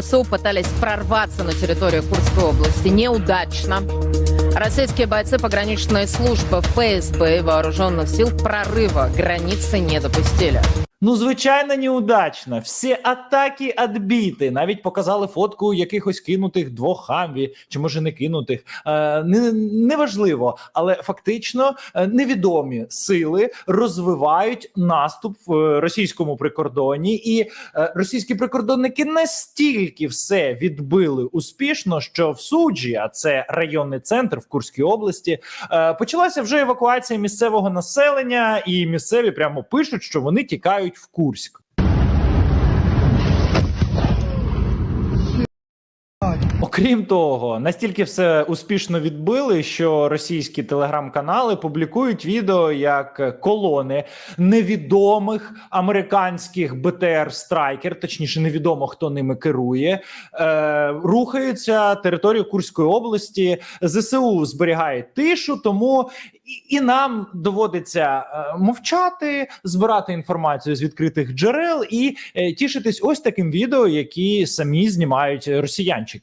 ВСУ пытались прорваться на территорию Курской области. Неудачно. Российские бойцы пограничной службы ФСБ и вооруженных сил прорыва границы не допустили. Ну, звичайно, неудачно. Всі атаки відбиті. Навіть показали фотку якихось кинутих двох хамві, чи може не кинутих. Е, не, неважливо, але фактично е, невідомі сили розвивають наступ в е, російському прикордоні, і е, російські прикордонники настільки все відбили успішно, що в суджі, а це районний центр в Курській області, е, почалася вже евакуація місцевого населення, і місцеві прямо пишуть, що вони тікають в Курськ. Окрім того, настільки все успішно відбили, що російські телеграм-канали публікують відео, як колони невідомих американських БТР Страйкер, точніше, невідомо хто ними керує, е, рухаються територію Курської області. ЗСУ зберігає тишу, тому і, і нам доводиться е, мовчати, збирати інформацію з відкритих джерел і е, тішитись ось таким відео, які самі знімають росіянчики.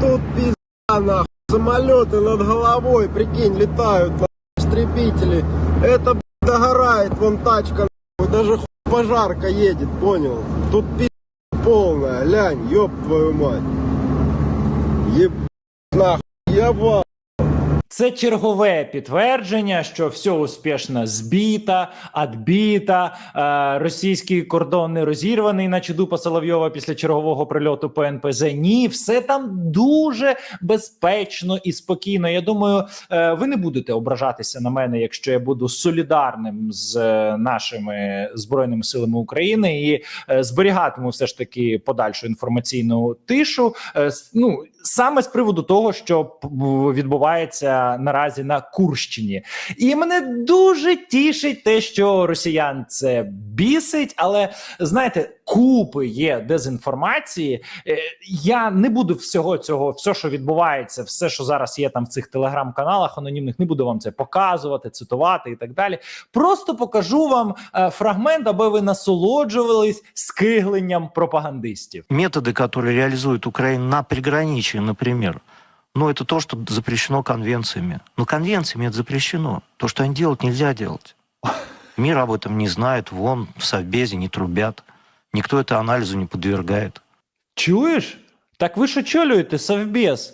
Тут пизда нахуй. Самолеты над головой, прикинь, летают нахуй, истребители. Это блядь, догорает, вон тачка нахуй, даже хуй пожарка едет, понял? Тут пизда полная, лянь, ёб твою мать. Еб нахуй, еба. Це чергове підтвердження, що все успішно збіта, адбіта, е, російський кордон не розірваний, наче дупа Соловйова після чергового прильоту по НПЗ. Ні, все там дуже безпечно і спокійно. Я думаю, е, ви не будете ображатися на мене, якщо я буду солідарним з е, нашими збройними силами України і зберігатиму все ж таки подальшу інформаційну тишу. Ну саме з приводу того, що відбувається наразі на Курщині, і мене дуже тішить те, що росіян це бісить, але знаєте, купи є дезінформації. Е, Я не буду всього цього, все, що відбувається, все, що зараз є там в цих телеграм-каналах анонімних, не буду вам це показувати, цитувати і так далі. Просто покажу вам е, фрагмент, аби ви насолоджувались скигленням пропагандистів. методы, которые реализует Украина на приграничии, например, ну, это то, что запрещено конвенциями. Но конвенциями это запрещено. То, что они делают, нельзя делать. Мир об этом не знает, вон в Совбезе не трубят. Никто это анализу не подвергает. Чуєш? Так ви ж очолюєте Совбез.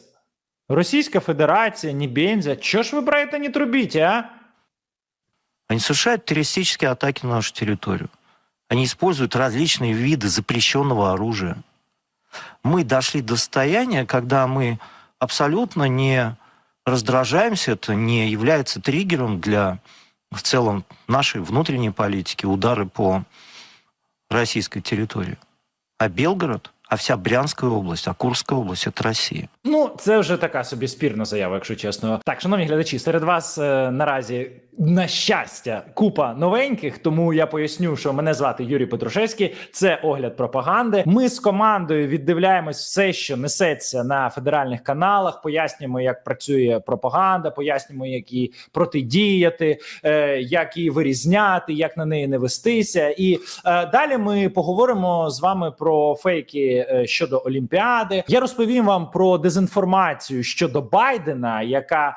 Російська Федерація, Нібензя. Чого ж ви про це не трубите, а? Они совершают террористические атаки на нашу территорию. Они используют различные виды запрещенного оружия. Мы дошли до состояния, когда мы абсолютно не раздражаемся, это не является триггером для в целом нашей внутренней политики, удары по российской территории. А Белгород, а вся Брянская область, а Курская область – это Россия. Ну, це вже така собі спірна заява, якщо чесно. Так, шановні глядачі, серед вас е, наразі на щастя купа новеньких. Тому я поясню, що мене звати Юрій Петрушевський. Це огляд пропаганди. Ми з командою віддивляємось все, що несеться на федеральних каналах. Пояснюємо, як працює пропаганда, пояснюємо, як її протидіяти, е, як її вирізняти, як на неї не вестися. І е, далі ми поговоримо з вами про фейки е, щодо Олімпіади. Я розповім вам про дезінформацію щодо Байдена, яка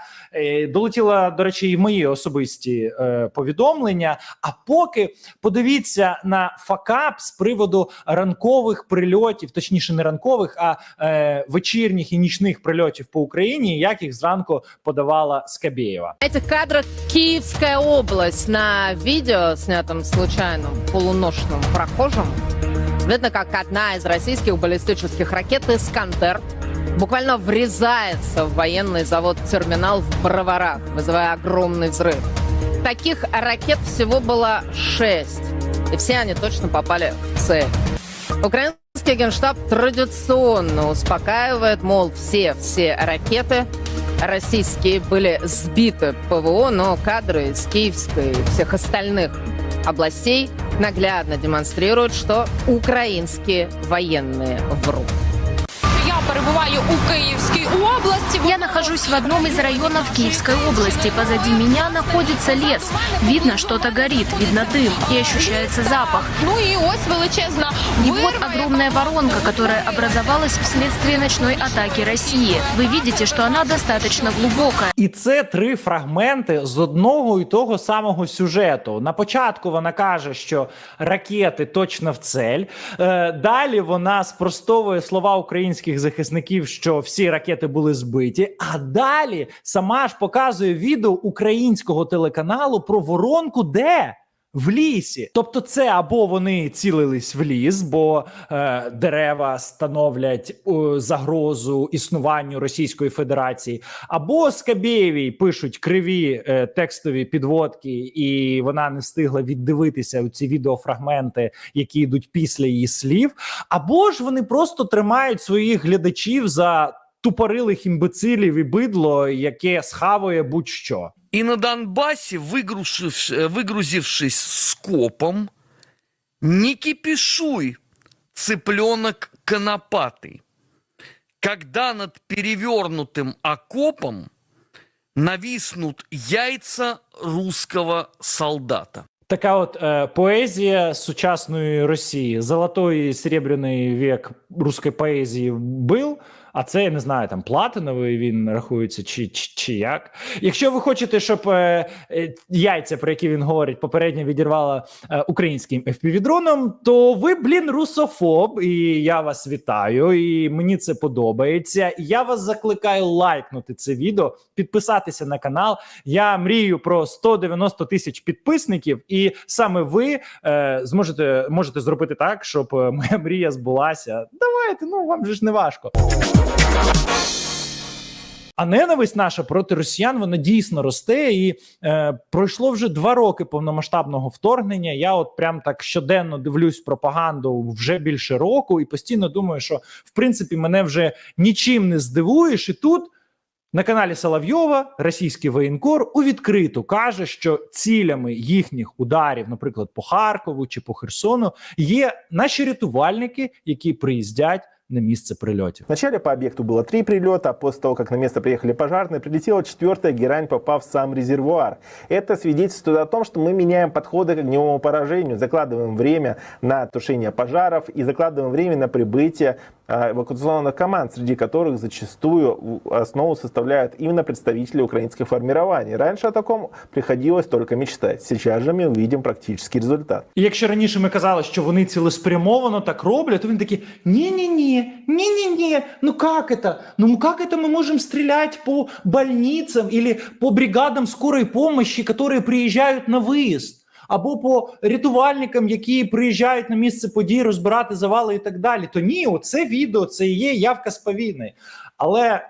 долетіла, до речі, і в мої особисті е, повідомлення. А поки подивіться на факап з приводу ранкових прильотів, точніше, не ранкових, а е, вечірніх і нічних прильотів по Україні, як їх зранку подавала Скабєєва. На этих кадрах Киевская область на видео, снятом случайным полуношным прохожим, видно, как одна из российских баллистических ракет «Искандер» буквально врезается в военный завод-терминал в Броварах, вызывая огромный взрыв. Таких ракет всего было шесть, и все они точно попали в цель. Украинский генштаб традиционно успокаивает, мол, все-все ракеты российские были сбиты ПВО, но кадры из Киевской и всех остальных областей наглядно демонстрируют, что украинские военные врут. Я у Київській області. Я нахожусь в одном из районов Киевской области. Позади меня находится лес. Видно, что-то горит, видно дым и ощущается запах. Ну і ось величезна И вот огромная воронка, которая образовалась вследствие ночной атаки России. Вы видите, что она достаточно глубокая. І це три фрагменти з одного і того самого сюжету. На початку вона каже, що ракети точно в цель. Е, далі вона спростовує слова українських захисників, що всі ракети були збиті. А далі сама ж показує відео українського телеканалу про воронку, де. В лісі, тобто, це або вони цілились в ліс, бо е, дерева становлять е, загрозу існуванню Російської Федерації, або Скабєєвій пишуть криві е, текстові підводки, і вона не встигла віддивитися у ці відеофрагменти, які йдуть після її слів, або ж вони просто тримають своїх глядачів за тупорилих імбецилів і бидло, яке схавує будь-що. И на Донбассе, выгрузившись, выгрузившись скопом, не кипишуй, цыпленок конопатый. Когда над перевернутым окопом нависнут яйца русского солдата. Така от е, поезія сучасної Росії, золотої і серебряний вік руської поезії був. А це я не знаю, там платиновий він рахується, чи, чи, чи як. Якщо ви хочете, щоб е, е, яйця, про які він говорить, попередньо відірвала е, українським FPV-дроном, то ви, блін, русофоб, і я вас вітаю, і мені це подобається. Я вас закликаю лайкнути це відео, підписатися на канал. Я мрію про 190 тисяч підписників, і саме ви е, зможете можете зробити так, щоб е, моя мрія збулася. Давайте, ну вам же ж не важко. А ненависть наша проти росіян вона дійсно росте, і е, пройшло вже два роки повномасштабного вторгнення. Я от прям так щоденно дивлюсь пропаганду вже більше року, і постійно думаю, що в принципі мене вже нічим не здивуєш. І тут на каналі Соловйова російський воєнкор у відкриту каже, що цілями їхніх ударів, наприклад, по Харкову чи по Херсону, є наші рятувальники, які приїздять на місце прильотів. Вначале по объекту было три прилета, а после того, как на место приехали пожарные, прилетела четвертая герань, попав в сам резервуар. Это свидетельствует о том, что мы меняем подходы к огневому поражению, закладываем время на тушение пожаров и закладываем время на прибытие эвакуационных команд, среди которых зачастую в основу составляют именно представители украинских формирований. Раньше о таком приходилось только мечтать. Сейчас же мы увидим практический результат. І якщо раніше ми казали, що вони цілеспрямовано так роблять, то він такий: ні-ні-ні, ні-ні-ні, ну как это? Ну как это мы можем стрелять по больницам или по бригадам скорой помощи, которые приїжджають на виїзд? Або по рятувальникам, які приїжджають на місце подій, розбирати завали і так далі. То ні, оце відео це і є явка з повінної. Але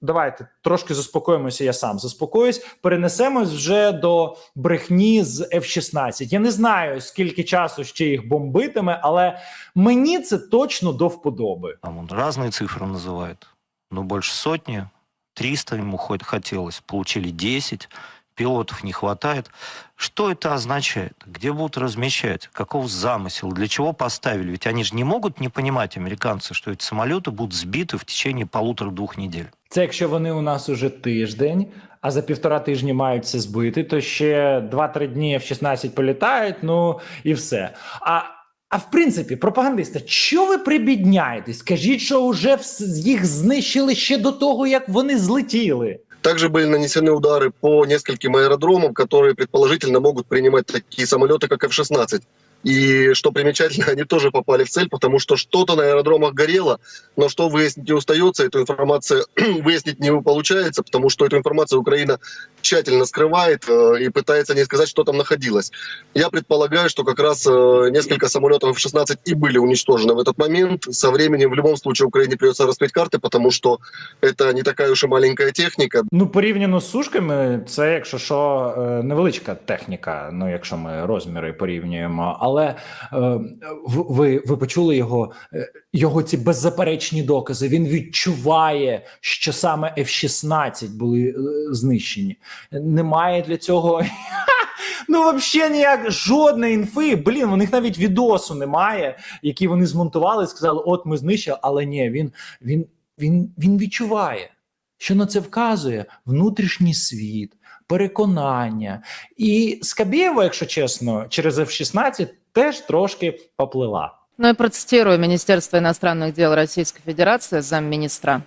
давайте трошки заспокоїмося. Я сам заспокоюсь. Перенесемось вже до брехні з F-16. Я не знаю скільки часу ще їх бомбитиме, але мені це точно до вподоби. Там он разные цифры называет. Ну, больше сотни. 300 ему хоть хотелось. Получили 10. Пилотов не хватает. Что это означает? Где будут размещать? Каков замысел? Для чего поставили? Ведь они же не могут не понимать, американцы, что эти самолеты будут сбиты в течение полутора-двух недель. Це якщо вони у нас уже тиждень, а за півтора тижні мають це збити, то ще 2-3 дні F-16 політають, ну і все. А, а в принципі, пропагандисти, що ви прибідняєтесь? Скажіть, що вже вс- їх знищили ще до того, як вони злетіли. Также были нанесены удары по нескольким аэродромам, которые предположительно могут принимать такие самолеты, как F-16. И что примечательно, они тоже попали в цель, потому что что-то на аэродромах горело, но что выяснить не удается, эту информацию выяснить не получается, потому что эту информацию Украина тщательно скрывает э, и пытается не сказать, что там находилось. Я предполагаю, что как раз э, несколько самолетов F-16 и были уничтожены в этот момент. Со временем в любом случае Украине придется раскрыть карты, потому что это не такая уж и маленькая техника. Ну, порівняно з сушками, це, якщо що, е, невеличка техніка, ну, якщо ми розміри порівнюємо. Але е, ви, ви почули його, е, його ці беззаперечні докази. Він відчуває, що саме F-16 були е, знищені. Немає для цього. Ну, взагалі ніяк жодної інфи. Блін, у них навіть відосу немає, який вони змонтували сказали: от ми знищили, але ні, він, він, він, він відчуває, що на це вказує внутрішній світ, переконання. І Скабєва, якщо чесно, через F-16 теж трошки поплила. Ну и процитирую Министерство иностранных дел Российской Федерации, замминистра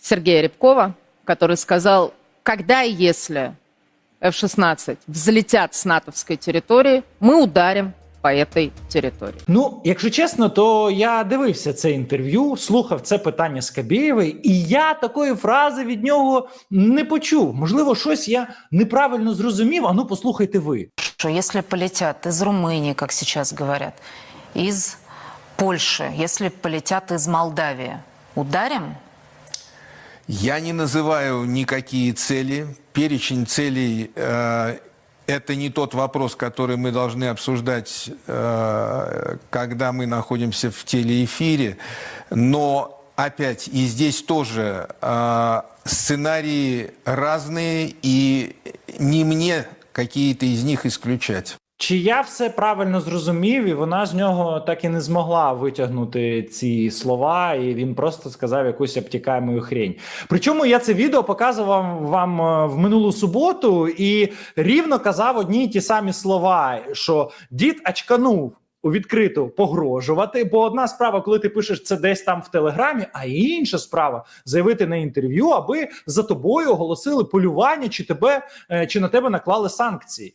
Сергея Рябкова, который сказал, когда и если F-16 взлетят с натовской территории, мы ударим по этой территории. Ну, якщо чесно, то я дивився це інтерв'ю, слухав це питання Скабєєвої, і я такої фрази від нього не почув. Можливо, щось я неправильно зрозумів. А ну послухайте ви. что если полетят из Румынии, как сейчас говорят, из Польши, если полетят из Молдавии, ударим? Я не называю никакие цели. Перечень целей э, это не тот вопрос, который мы должны обсуждать, э, когда мы находимся в телеэфире. Но опять и здесь тоже э, сценарии разные, и не мне какие-то из них исключать. Чи я все правильно зрозумів, і вона з нього так і не змогла витягнути ці слова, і він просто сказав якусь обтікаєму хрень. Причому я це відео показував вам е, в минулу суботу і рівно казав одні й ті самі слова: що дід очканув у відкриту погрожувати. Бо одна справа, коли ти пишеш це десь там в телеграмі, а інша справа заявити на інтерв'ю, аби за тобою оголосили полювання, чи тебе е, чи на тебе наклали санкції.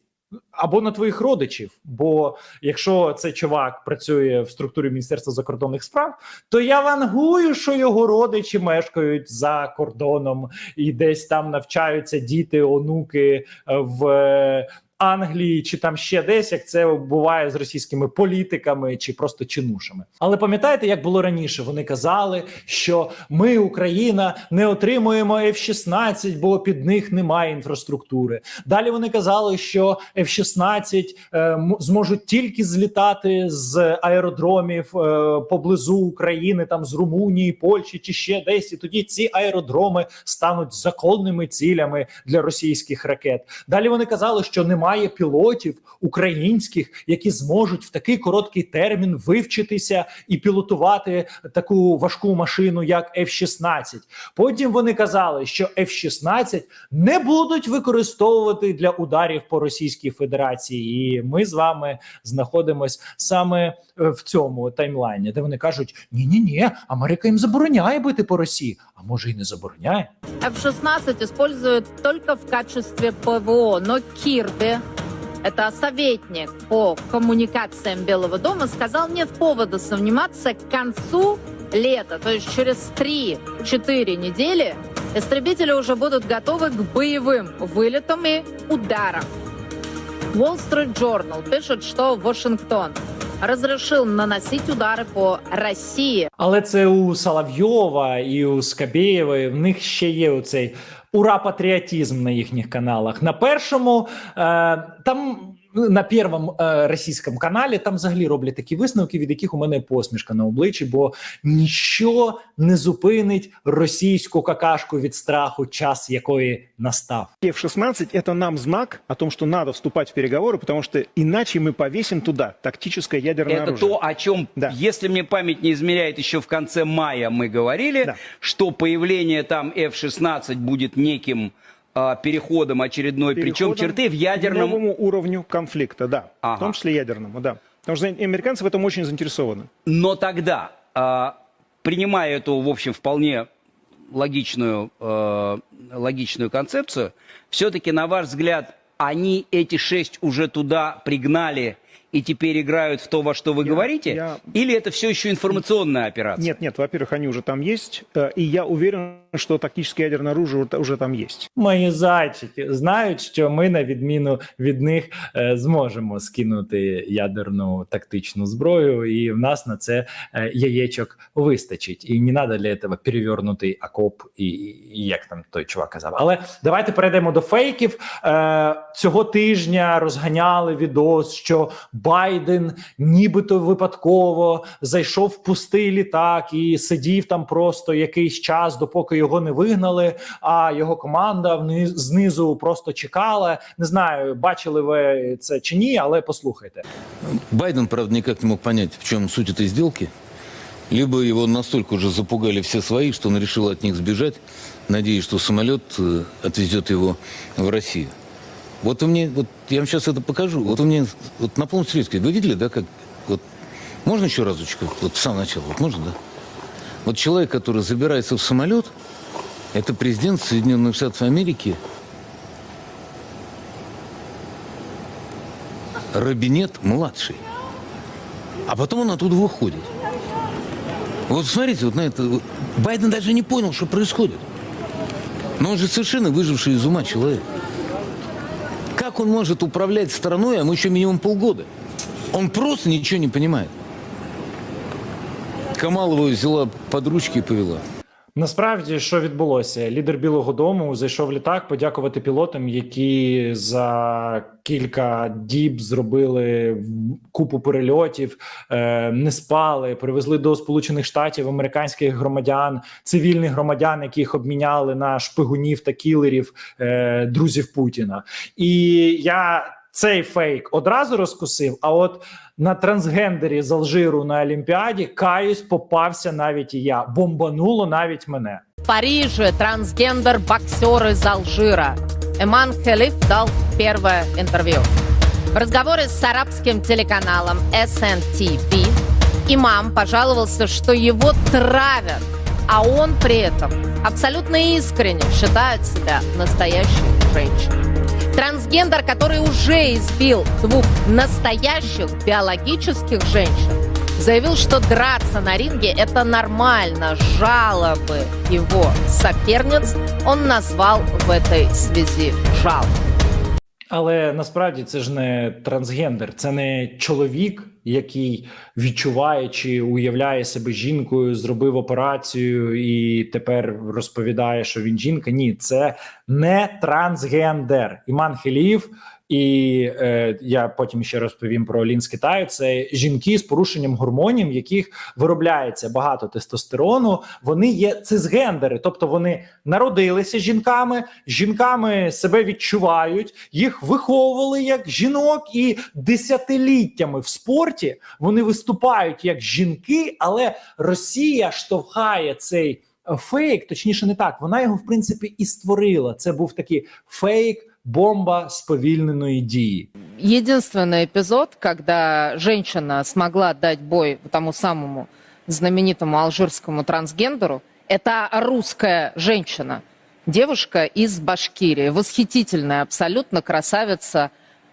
Або на твоїх родичів, бо якщо цей чувак працює в структурі Міністерства закордонних справ, то я вангую, що його родичі мешкають за кордоном і десь там навчаються діти, онуки е, в е, Англії чи там ще десь, як це буває з російськими політиками чи просто чинушами. Але пам'ятаєте, як було раніше? Вони казали, що ми, Україна, не отримуємо F-16, бо під них немає інфраструктури. Далі вони казали, що F-16 е, м- зможуть тільки злітати з аеродромів е, поблизу України, там з Румунії, Польщі чи ще десь. І тоді ці аеродроми стануть законними цілями для російських ракет. Далі вони казали, що немає пілотів українських, які зможуть в такий короткий термін вивчитися і пілотувати таку важку машину, як F-16. Потім вони казали, що F-16 не будуть використовувати для ударів по Російській Федерації. І ми з вами знаходимось саме е, в цьому таймлайні, де вони кажуть: ні, ні, ні, Америка їм забороняє бити по Росії. А може і не забороняє. F-16 используют только в качестве ПВО, но Кирби, это советник по коммуникациям Белого дома, сказал, нет повода сомневаться к концу лета, то есть через 3-4 недели истребители уже будут готовы к боевым вылетам и ударам. Wall Street Journal пишет, что Вашингтон разрешил наносить удары по Росії. Але це у Соловйова і у Скабєєвої. В них ще є оцей ура-патріотизм на їхніх каналах. На першому е, там. На першому е, російському каналі там взагалі роблять такі висновки, від яких у мене посмішка на обличчі, бо ніщо не зупинить російську какашку від страху, час якої настав. F-16 – это нам знак о том, что надо вступать в переговоры, потому что иначе мы повесим туда тактическое ядерное Это оружие. то, о чем, Да. если мне память не измеряет, еще в конце мая мы говорили, Да. что появление там F-16 будет неким а, переходом очередной, причем Переходом черты в ядерном... К новому уровню конфликта, да. Ага. В том числе ядерному, да. Потому что американцы в этом очень заинтересованы. Но тогда, а, принимая эту, в общем, вполне логичную, э, логичную концепцию, все-таки, на ваш взгляд, они эти шесть уже туда пригнали и теперь играют в то, во что вы Я- говорите? я- Или это все еще информационная операция? Нет, нет, во-первых, они уже там есть, э, и я уверен, что тактическое ядерное оружие уже- уже там есть. Мої зайчики знають, що ми, на відміну від них, е, зможемо скинути ядерну тактичну зброю, і в нас на це е, яєчок вистачить. І не треба для цього перевернутий окоп, і, і як там той чувак казав. Але давайте перейдемо до фейків. Е, цього тижня розганяли відос, що Байден нібито випадково зайшов в пустий літак і сидів там просто якийсь час, допоки його не вигнали. А його команда знизу просто чекала. Не знаю, бачили ви це чи ні, але послухайте. Байден, правда, никак не мог понять, в чем суть этой сделки. Либо его настолько уже запугали все свои, что он решил от них сбежать, надеясь, что самолет э, отвезет его в Россию. Вот у меня, вот я вам сейчас это покажу. Вот у меня, вот на полном серьезе, вы видели, да, как, вот, можно еще разочек, вот с самого начала, вот можно, да? Вот человек, который забирается в самолет, это президент Соединенных Штатов Америки Робинет младший. А потом он оттуда выходит. Вот смотрите, вот на это. Байден даже не понял, что происходит. Но он же совершенно выживший из ума человек. Как он может управлять страной, а ему еще минимум полгода? Он просто ничего не понимает. Камалова взяла под ручки и повела. Насправді, що відбулося? Лідер Білого Дому зайшов в літак подякувати пілотам, які за кілька діб зробили купу перельотів, е, не спали, привезли до Сполучених Штатів американських громадян, цивільних громадян, яких обміняли на шпигунів та кілерів е, друзів Путіна. І я цей фейк одразу розкусив. А от на трансгендері з Алжиру на Олімпіаді каюсь, попався навіть і я. Бомбануло навіть мене. В Париже трансгендер-боксер из Алжира Эман Халиф дал первое интервью. В с арабским телеканалом SNTV имам пожаловался, что его травят, а он при этом абсолютно искренне считает себя настоящей женщиной. Трансгендер, который уже избил двух настоящих биологических женщин, заявил, что драться на ринге это нормально. Жалобы его соперниц он назвал в этой связи жалобой. Але насправді це ж не трансгендер, це не чоловік, який відчуває чи уявляє себе жінкою, зробив операцію і тепер розповідає, що він жінка. Ні, це не трансгендер. Іман Хеліїв, і е, я потім ще розповім про Лін з Китаю. Це жінки з порушенням гормонів, яких виробляється багато тестостерону. Вони є цисгендери, тобто вони народилися жінками, жінками себе відчувають, їх виховували як жінок, і десятиліттями в спорті вони виступають як жінки, але Росія штовхає цей е, фейк, точніше, не так. Вона його в принципі і створила. Це був такий фейк Бомба сповільненої дії. Единственный эпизод, когда женщина смогла дать бой тому самому знаменитому алжирскому трансгендеру, это русская женщина, девушка из Башкирии, восхитительная абсолютно красавица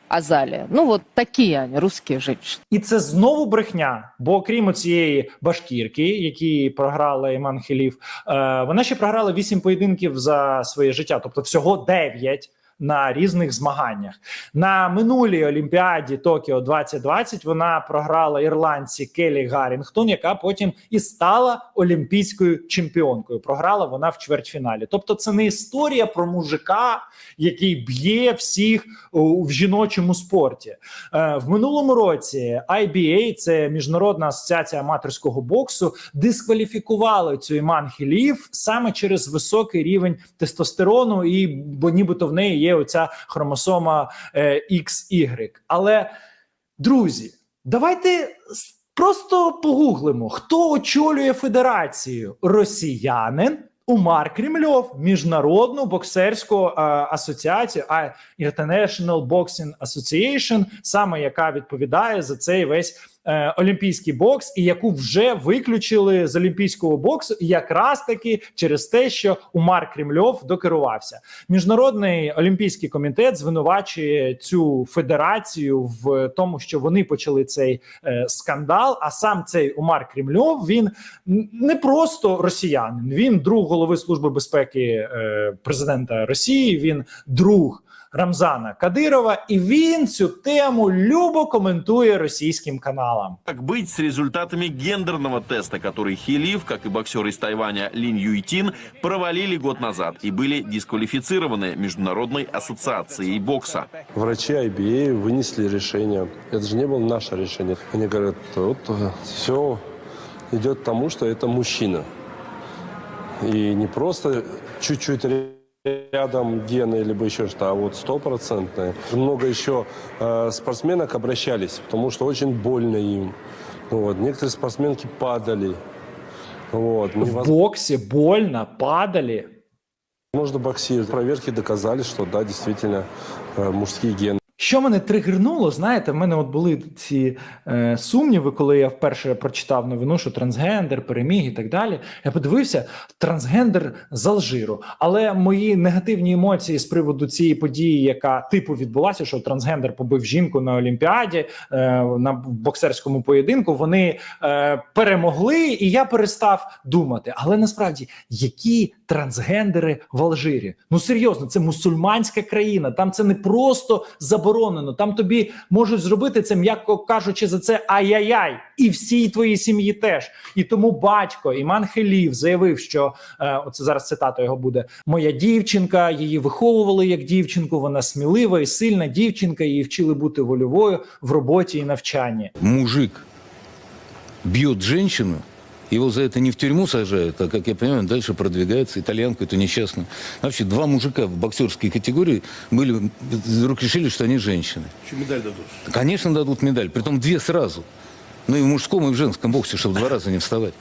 Азалия. Ну вот такие они, русские женщины. І це знову брехня. Бо окрім цієї башкірки, які програла Іман Хілів, е, вона ще програла вісім поєдинків за своє життя, тобто всього дев'ять. На різних змаганнях на минулій Олімпіаді Токіо 2020 вона програла ірландці Келі Гаррінгтон, яка потім і стала олімпійською чемпіонкою. Програла вона в чвертьфіналі. Тобто, це не історія про мужика, який б'є всіх в жіночому спорті. Е, в минулому році IBA, це міжнародна асоціація аматорського боксу, дискваліфікували цю Іман Хілів саме через високий рівень тестостерону, і бо нібито в неї є оця хромосома е, XY. Але друзі, давайте просто погуглимо, хто очолює федерацію росіянин. Умар Кремльов, міжнародну боксерську е, асоціацію, а International Boxing Association, саме яка відповідає за цей весь е, олімпійський бокс, і яку вже виключили з олімпійського боксу, якраз таки через те, що Умар Кремльов докерувався. Міжнародний олімпійський комітет звинувачує цю федерацію в тому, що вони почали цей е, скандал. А сам цей Умар Кремльов він не просто росіянин, він друг голови служби безпеки е, президента Росії. Він друг Рамзана Кадирова, і він цю тему любо коментує російським каналам. Как быть с результатами гендерного теста, который Хилив, как и боксер из Тайваня Лин Юйтин, провалили год назад и были дисквалифицированы Международной ассоциацией бокса? Врачи IBA вынесли решение. Это же не было наше решение. Они говорят, вот все идет к тому, что это мужчина. И не просто чуть-чуть рядом гены либо еще что, а вот стопроцентное. Много еще э, спортсменок обращались, потому что очень больно им. Вот. Некоторые спортсменки падали. Вот. В боксі больно, падали. Можно боксировать. Проверки доказали, что да, действительно э, мужские гены. Що мене тригернуло, знаєте, в мене от були ці е, сумніви, коли я вперше прочитав новину, що трансгендер, переміг і так далі. Я подивився трансгендер з Алжиру. Але мої негативні емоції з приводу цієї події, яка типу відбулася, що трансгендер побив жінку на Олімпіаді е, на боксерському поєдинку, вони е, перемогли, і я перестав думати. Але насправді які трансгендери в Алжирі? Ну серйозно, це мусульманська країна. Там це не просто заборонено. Там тобі можуть зробити це, м'яко кажучи, за це ай-яй-яй, і всій твоїй сім'ї теж. І тому батько Іман Хелів заявив, що е, оце зараз цитата його буде: моя дівчинка, її виховували як дівчинку. Вона смілива і сильна дівчинка. Її вчили бути вольовою в роботі і навчанні. Мужик бьет женщину, его за это не в тюрьму сажают, а, как я понимаю, он дальше продвигается, итальянку эту несчастную. Вообще, два мужика в боксерской категории были, вдруг решили, что они женщины. Еще медаль дадут. Конечно, дадут медаль, притом две сразу. Ну и в мужском, и в женском боксе, чтобы два раза не вставать.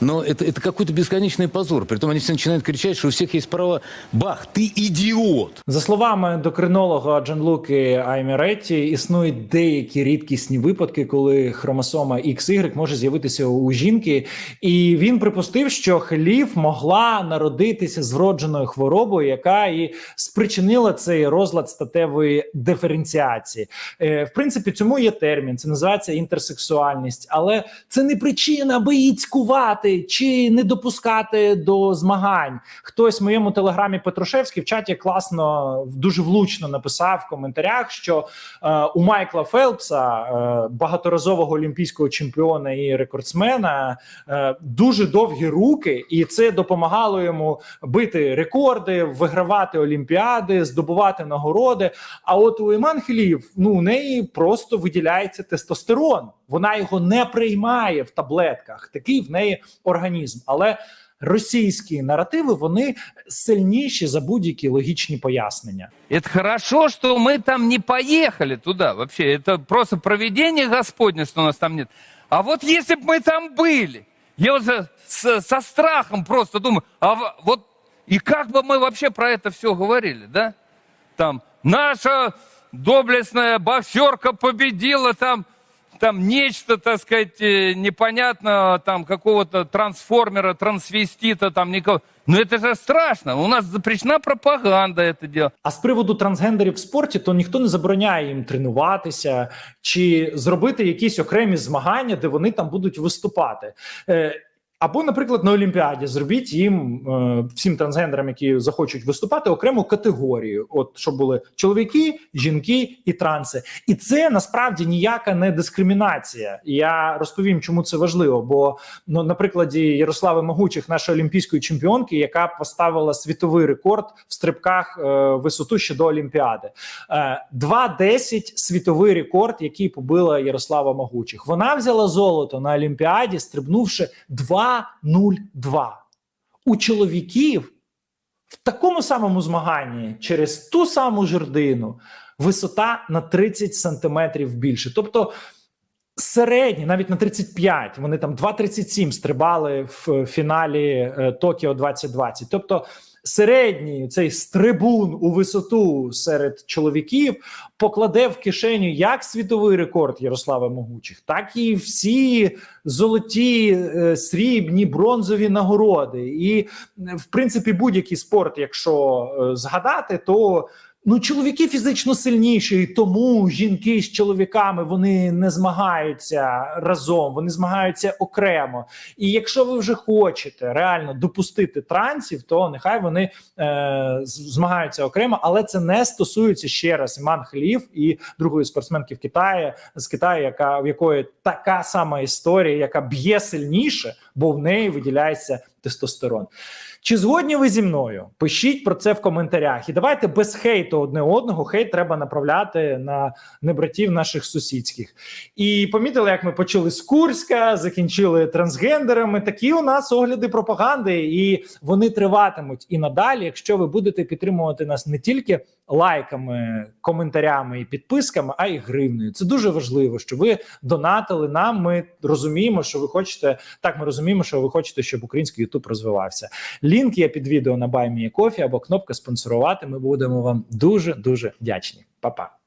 Но это, это какой-то бесконечный позор. Притом они все начинают кричать, что у всех есть права. Бах, ты идиот! За словами ендокринолога Джанлуки Аймеретті, існують деякі рідкісні випадки, коли хромосома XY може з'явитися у жінки, і він припустив, що Хелів могла народитися з вродженою хворобою, яка і спричинила цей розлад статевої диференціації. Е, в принципі, цьому є термін. Це називається інтерсексуальність, але це не причина, аби її цькувати чи не допускати до змагань. Хтось в моєму телеграмі Петрушевський в чаті класно дуже влучно написав в коментарях, що е, у Майкла Фелпса, е, багаторазового олімпійського чемпіона і рекордсмена, е, дуже довгі руки, і це допомагало йому бити рекорди, вигравати олімпіади, здобувати нагороди. А от у Іман Хілів, ну у неї просто виділяється тестостерон. Вона його не приймає в таблетках. Такий в неї організм, але. Російські наративи вони сильніші за будь-які логічні пояснення. Это хорошо, что мы там не поехали туда. Вообще, это просто проведение Господне, что нас там нет. А вот если бы мы там были, я вот со, со- со страхом просто думаю, а в- вот и как бы мы вообще про это все говорили, да? Там наша доблестная боксерка победила там там нечто, так сказать, э, непонятно, там какого-то трансформера, трансвестита, там никого. Но это же страшно. У нас запрещена пропаганда это дело. А з приводу трансгендерів в спорті, то ніхто не забороняє їм тренуватися чи зробити якісь окремі змагання, де вони там будуть виступати. Е, або, наприклад, на Олімпіаді зробіть їм е, всім трансгендерам, які захочуть виступати, окрему категорію. От щоб були чоловіки, жінки і транси, і це насправді ніяка не дискримінація. Я розповім, чому це важливо. Бо ну, на прикладі Ярослави Могучих, нашої олімпійської чемпіонки, яка поставила світовий рекорд в стрибках е, висоту ще до Олімпіади. Е, 2.10 світовий рекорд, який побила Ярослава Могучих. Вона взяла золото на Олімпіаді, стрибнувши 2.02. У чоловіків в такому самому змаганні через ту саму жердину висота на 30 сантиметрів більше. Тобто середні, навіть на 35, вони там 2.37 стрибали в фіналі е, Токіо 2020. Тобто середній цей стрибун у висоту серед чоловіків покладе в кишеню як світовий рекорд Ярослава Могучих, так і всі золоті, е, срібні, бронзові нагороди. І, в принципі, будь-який спорт, якщо е, згадати, то Ну, чоловіки фізично сильніші, і тому жінки з чоловіками вони не змагаються разом, вони змагаються окремо. І якщо ви вже хочете реально допустити трансів, то нехай вони е, змагаються окремо, але це не стосується ще раз Іман Халів і другої спортсменки в Китаї з Китаю, яка в якої така сама історія, яка б'є сильніше, бо в неї виділяється тестостерон. Чи згодні ви зі мною? Пишіть про це в коментарях. І давайте без хейту одне одного. Хейт треба направляти на небратів наших сусідських. І помітили, як ми почали з Курська, закінчили трансгендерами. Такі у нас огляди пропаганди, і вони триватимуть і надалі, якщо ви будете підтримувати нас не тільки лайками, коментарями і підписками, а й гривнею. Це дуже важливо, що ви донатили нам. Ми розуміємо, що ви хочете. Так, ми розуміємо, що ви хочете, щоб український Ютуб розвивався. Лінк є під відео на Баймі Кофі або кнопка спонсорувати. Ми будемо вам дуже дуже вдячні. Па-па.